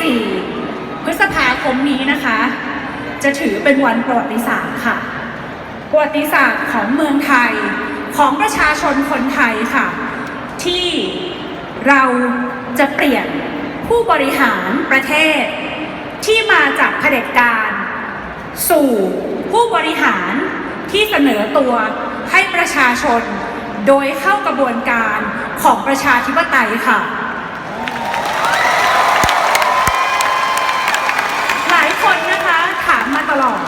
14 พฤษภาคมนี้นะคะ จะถือเป็นวันประวัติศาสตร์ค่ะ ประวัติศาสตร์ของเมืองไทยของประชาชนคนไทยค่ะ ที่เราจะเปลี่ยนผู้บริหารประเทศ ที่มาจากเผด็จการ สู่ผู้บริหารที่เสนอตัวให้ประชาชน โดยเข้ากระบวนการของประชาธิปไตยค่ะ หลายคนนะคะถามมาตลอด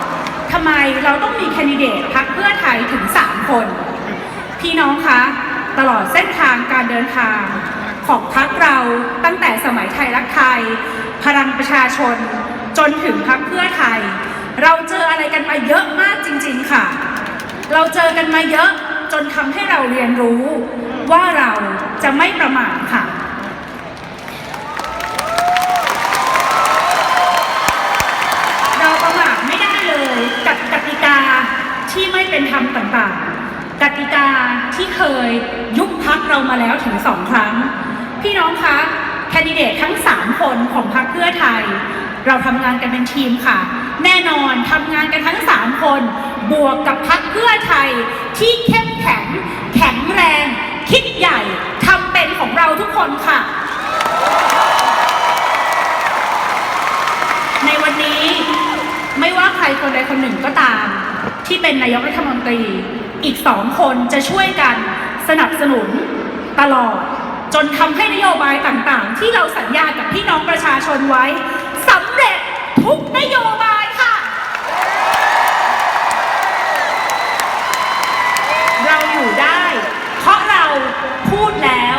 ทำ ไมเราต้องมีแคนดิเดตพักเพื่อไทยถึง 3 คน พี่น้องคะ ตลอดเส้นทางการเดินทาง ของพักเราตั้งแต่สมัยไทยรักไทย พลังประชาชน จนถึงพักเพื่อไทย เราเจออะไรกันมาเยอะมากจริง ๆค่ะ เราเจอกันมาเยอะจนทำให้เราเรียนรู้ว่าเราจะไม่ประมาทค่ะ เราประมาทไม่ได้เลยกับกติกาที่ ไม่เป็นธรรมต่างๆ กติกาที่เคยยุบพักเรามาแล้วถึงสองครั้ง พี่น้องคะแคนดิเดตทั้ง 3 คนของพักเพื่อไทย เราทำงานกันเป็นทีมค่ะ แน่นอนทำงานกันทั้ง 3 คน บวกกับพักเพื่อไทยที่เข้มแข็ง แข็งแรง คิดใหญ่ทำเป็นของเราทุกคนค่ะ ในวันนี้ไม่ว่าใครคนใดคนหนึ่งก็ตาม ที่เป็นนายกรัฐมนตรี อีกสองคนจะช่วยกันสนับสนุนตลอด จนทำให้นโยบายต่างๆ ที่เราสัญญากับพี่น้องประชาชนไว้สำเร็จทุกนโยบายค่ะ เราอยู่ได้ เพราะเราพูดแล้ว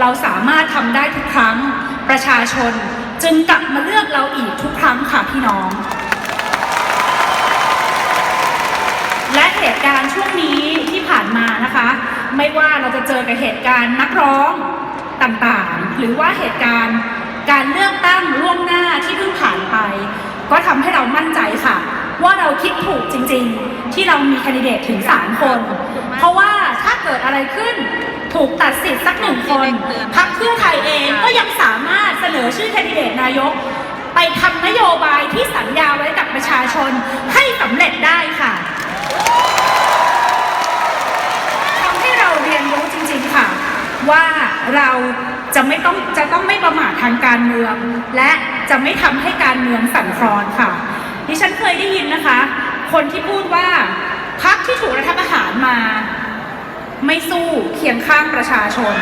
เราสามารถทำได้ทุกครั้งประชาชนจึงกลับมาเลือกเราอีกทุกครั้งค่ะพี่น้อง และ เหตุการณ์ช่วงนี้ที่ผ่านมานะคะ ไม่ว่าเราจะเจอกับเหตุการณ์นักร้องต่างๆ หรือว่าเหตุการณ์การเลือกตั้งล่วงหน้าที่เพิ่งผ่านไป ก็ทำให้เรามั่นใจค่ะ ว่าเราคิดถูกจริงๆ ที่เรามีคนดิเดตถึง 3 คน เพราะว่าถ้าเกิดอะไรขึ้นถูกตัดสิทธิ์สักหนึ่งคนพรรคเพื่อไทยเองก็ยังสามารถเสนอชื่อแคนดิเดตนายก ไปทำนโยบายที่สัญญาไว้กับประชาชนให้สำเร็จได้ค่ะ ทำให้เราเรียนรู้จริงๆค่ะ ว่าเราจะไม่ต้องจะต้องไม่ประมาททางการเมือง และจะไม่ทำให้การเมืองสั่นคลอนค่ะ ดิฉันเคยได้ยินนะคะ คนที่พูดว่าพักที่ถูกรัฐประหารมา ไม่สู้เคียงข้างประชาชน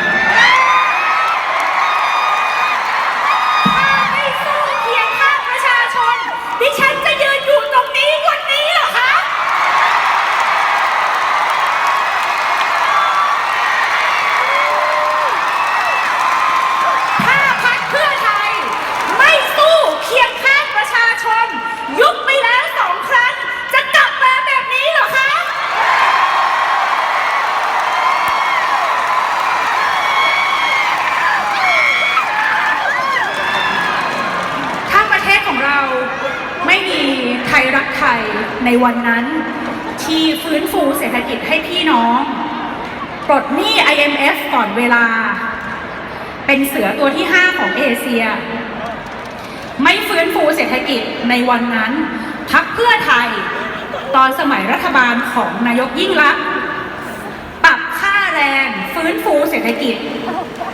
วันนั้นที่ฟื้นฟูเศรษฐกิจให้พี่น้อง ปลดหนี้ IMF ก่อนเวลา เป็นเสือตัวที่ 5 ของเอเชีย ไม่ฟื้นฟูเศรษฐกิจในวันนั้น พักเพื่อไทย ตอนสมัยรัฐบาลของนายกยิ่งลักษณ์ปรับค่าแรงฟื้นฟูเศรษฐกิจ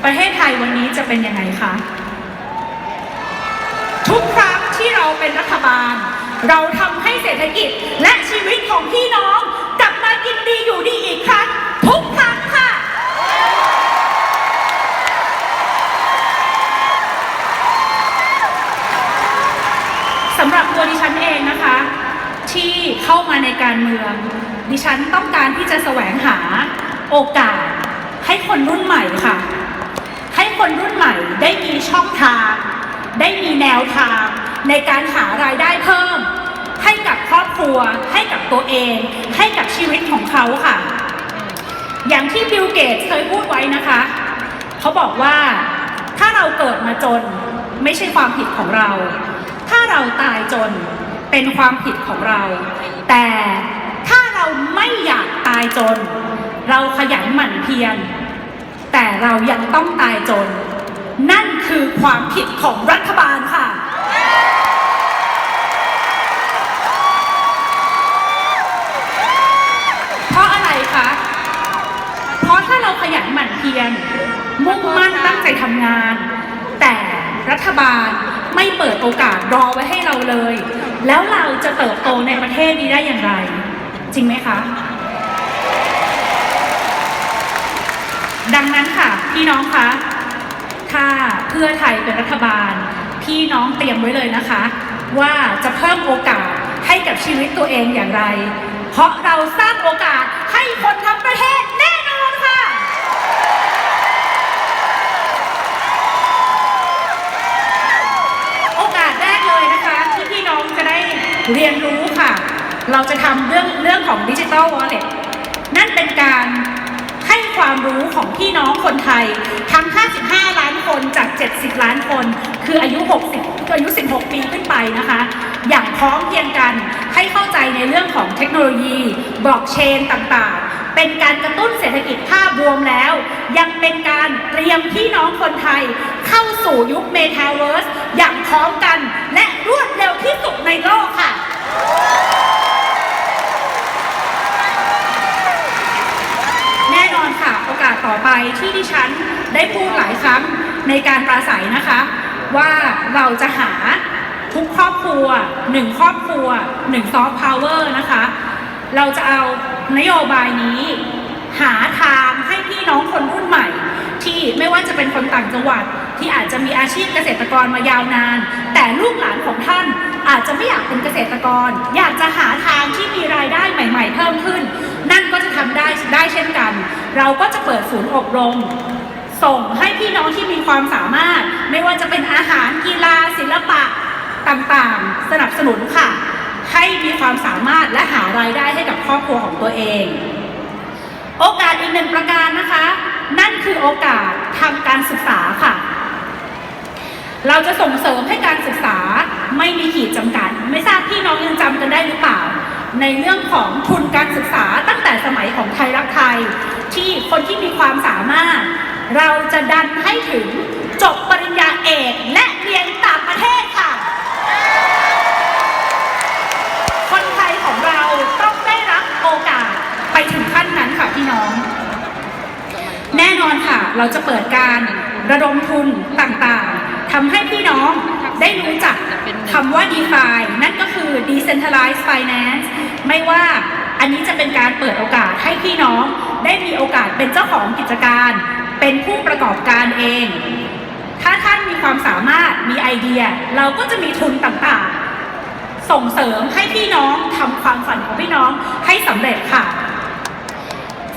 ประเทศไทยวันนี้จะเป็นยังไงคะ ทุกครั้งที่เราเป็นรัฐบาล เราทำ กิจ และชีวิตของพี่น้องกลับมากินดีอยู่ดีอีกครั้งทุกครั้งค่ะ สำหรับตัวดิฉันเองนะคะ ที่เข้ามาในการเมือง ดิฉันต้องการที่จะแสวงหาโอกาส ให้คนรุ่นใหม่ค่ะ ให้คนรุ่นใหม่ได้มีช่องทาง ได้มีแนวทางในการหารายได้เพิ่ม กับครอบครัว ให้กับตัวเอง ให้กับชีวิตของเขาค่ะ อย่างที่บิลเกตเคยพูดไว้นะคะ เขาบอกว่าถ้าเราเกิดมาจนไม่ใช่ความผิดของเรา ถ้าเราตายจนเป็นความผิดของเรา แต่ถ้าเราไม่อยากตายจน เราขยันหมั่นเพียรแต่เรายังต้องตายจน นั่นคือความผิดของรัฐบาล เพียรมุ่งมั่นตั้งใจทำงาน แต่รัฐบาลไม่เปิดโอกาสรอไว้ให้เราเลย แล้วเราจะเติบโตในประเทศนี้ได้อย่างไร จริงไหมคะ ดังนั้นค่ะ พี่น้องคะถ้าเพื่อไทยเป็นรัฐบาล พี่น้องเตรียมไว้เลยนะคะ ว่าจะเพิ่มโอกาสให้กับชีวิตตัวเองอย่างไร เพราะเราสร้างโอกาสให้คนทั้งประเทศ เรียนรู้ค่ะ เราจะทำเรื่องเรื่องของดิจิ t a ลวอลเล็ตนั่นเป็นการให้ความรู้ของพี่น้องคนไทย ทั้ง 55 ล้านคนจาก 70 ล้านคน คืออายุ 60คืออายุ 16 ปีขึ้นไปนะคะ อย่างพร้อมเพียงกันให้เข้าใจในเรื่องของเทคโนโลยีบล็อกเชนต่างๆ เป็นการกระตุ้นเศรษฐกิจภาพรวมแล้ว ยังเป็นการเตรียมพี่น้องคนไทย เข้าสู่ยุคเมตาเวิร์สอย่างพร้อมกัน และรวดเร็วที่สุดในโลกค่ะ แน่นอนค่ะ โอกาสต่อไปที่ดิฉันได้พูดหลายครั้งในการปราศัยนะคะ ว่าเราจะหาทุกครอบครัวหนึ่งครอบครัวหนึ่งซอฟต์พาวเวอร์นะคะ เราจะเอานโยบายนี้ หาทางให้พี่น้องคนรุ่นใหม่ ที่ไม่ว่าจะเป็นคนต่างจังหวัด ที่อาจจะมีอาชีพเกษตรกรมายาวนาน แต่ลูกหลานของท่านอาจจะไม่อยากเป็นเกษตรกร อยากจะหาทางที่มีรายได้ใหม่ ๆ เพิ่มขึ้น นั่นก็จะทำได้ได้เช่นกัน เราก็จะเปิดศูนย์อบรม ส่งให้พี่น้องที่มีความสามารถ ไม่ว่าจะเป็นอาหารกีฬาศิลปะต่างๆ สนับสนุนค่ะ ให้มีความสามารถและหารายได้ให้กับครอบครัวของตัวเอง โอกาสอีกหนึ่งประการนะคะ นั่นคือโอกาสทางการศึกษาค่ะ เราจะส่งเสริมให้การศึกษาไม่มีขีดจำกัด ไม่ทราบพี่น้องยังจำกันได้หรือเปล่า ในเรื่องของทุนการศึกษาตั้งแต่สมัยของไทยรักไทย ที่คนที่มีความสามารถ เราจะดันให้ถึงจบปริญญาเอกและเรียนต่างประเทศค่ะ คนไทยของเราต้องได้รับโอกาสไปถึงขั้นนั้นค่ะพี่น้อง แน่นอนค่ะ เราจะเปิดการระดมทุนต่างๆ ทำให้พี่น้องได้รู้จักคำว่า DeFi นั่นก็คือ Decentralized Finance ไม่ว่าอันนี้จะเป็นการเปิดโอกาสให้พี่น้องได้มีโอกาสเป็นเจ้าของกิจการ เป็นผู้ประกอบการเอง ถ้าท่านมีความสามารถมีไอเดีย เราก็จะมีทุนต่างๆ ส่งเสริมให้พี่น้องทำความฝันของพี่น้องให้สำเร็จค่ะ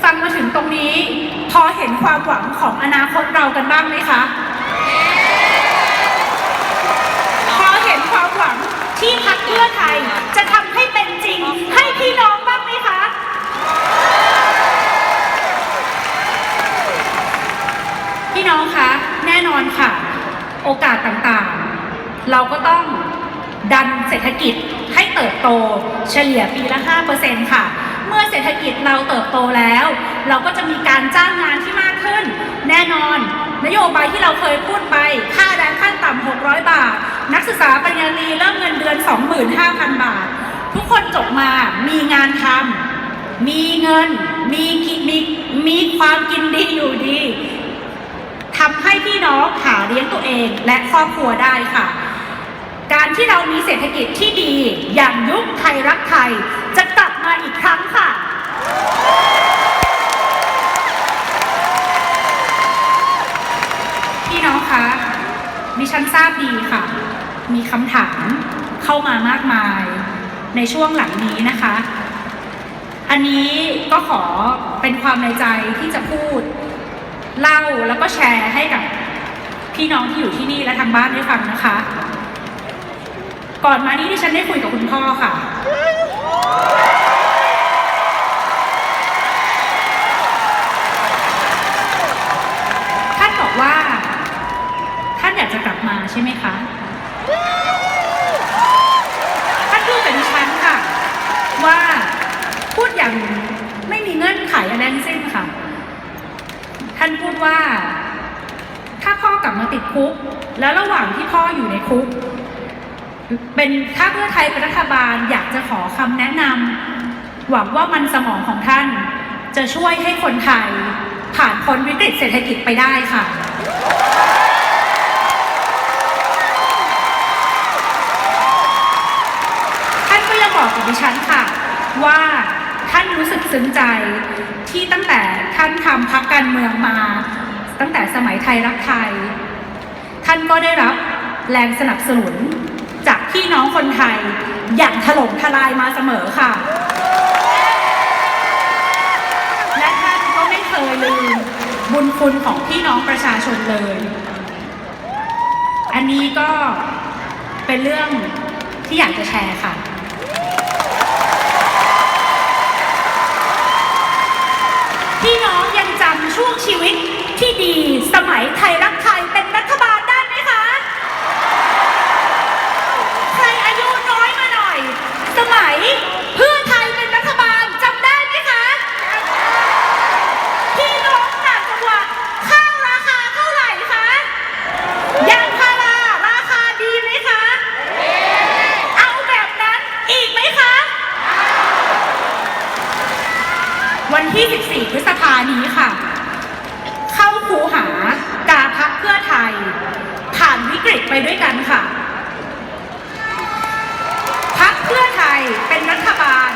ฟังมาถึงตรงนี้ พอเห็นความหวังของอนาคตเรากันบ้างไหมคะ พอเห็นความหวัง ที่พักเพื่อไทยจะทำให้เป็นจริง ให้พี่น้องบ้างไหมคะ พี่น้องคะแน่นอนค่ะ โอกาสต่างๆ เราก็ต้องดันเศรษฐกิจให้เติบโตเฉลี่ยปีละ 5%ค่ะ เมื่อเศรษฐกิจเราเติบโตแล้ว เราก็จะมีการจ้างงานที่มากขึ้น แน่นอน นโยบายที่เราเคยพูดไป ค่าแรงขั้นต่ำ600 บาท นักศึกษาปริญญาตรีเริ่มเงินเดือน 25,000 บาท ทุกคนจบมามีงานทำมีเงินมีกิมีมีความกินดีอยู่ดีทำให้พี่น้องหาเลี้ยงตัวเองและครอบครัวได้ค่ะ การที่เรามีเศรษฐกิจที่ดีอย่างยุคไทยรักไทยจะกลับมาอีกครั้งค่ะพี่น้องคะดิฉันทราบดีค่ะ มีคำถามเข้ามามากมายในช่วงหลังนี้นะคะ อันนี้ก็ขอเป็นความในใจที่จะพูดเล่าแล้วก็แชร์ให้กับพี่น้องที่อยู่ที่นี่และทางบ้านได้ฟังนะคะ ก่อนมานี้ที่ฉันได้คุยกับคุณพ่อค่ะ ท่านบอกว่า ท่านอยากจะกลับมาใช่ไหมคะ ท่านพูดกับดิฉันค่ะ ว่าพูดอย่างไม่มีเงื่อนไขอะไรทั้งสิ้นค่ะ ท่านพูดว่า ถ้าพ่อกกลับมาติดคุก แล้วระหว่างที่พ่ออยู่ในคุก เป็นถ้าเพื่อไทยเป็นรัฐบาลอยากจะขอคำแนะนำหวังว่ามันสมองของท่าน จะช่วยให้คนไทยผ่านพ้นวิกฤตเศรษฐกิจไปได้ค่ะ ฉันค่ะ ว่าท่านรู้สึกซึ้งใจที่ตั้งแต่ท่านทำพักการเมืองมา ตั้งแต่สมัยไทยรักไทย ท่านก็ได้รับแรงสนับสนุน จากพี่น้องคนไทยอย่างถล่มทลายมาเสมอค่ะ และท่านก็ไม่เคยลืมบุญคุณของพี่น้องประชาชนเลย อันนี้ก็เป็นเรื่องที่อยากจะแชร์ค่ะ มัยไทยรักไทยเป็นรัฐบาลได้ไหมคะ ใครอายุน้อยมาหน่อย สมัยเพื่อไทยเป็นรัฐบาลจำได้ไหมคะพี่น้องต่างจังหวัดข้าวราคาเท่าไหร่คะยางพาราราคาดีไหมคะ เอาแบบนั้นอีกไหมคะ วันที่ 14 พฤษภานี้ค่ะ เข้าคูหากา พักเพื่อไทย ผ่านวิกฤตไปด้วยกันค่ะพักเพื่อไทยเป็นรัฐบาล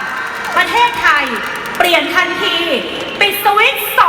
ประเทศไทย เปลี่ยนทันที ปิดสวิตช์ส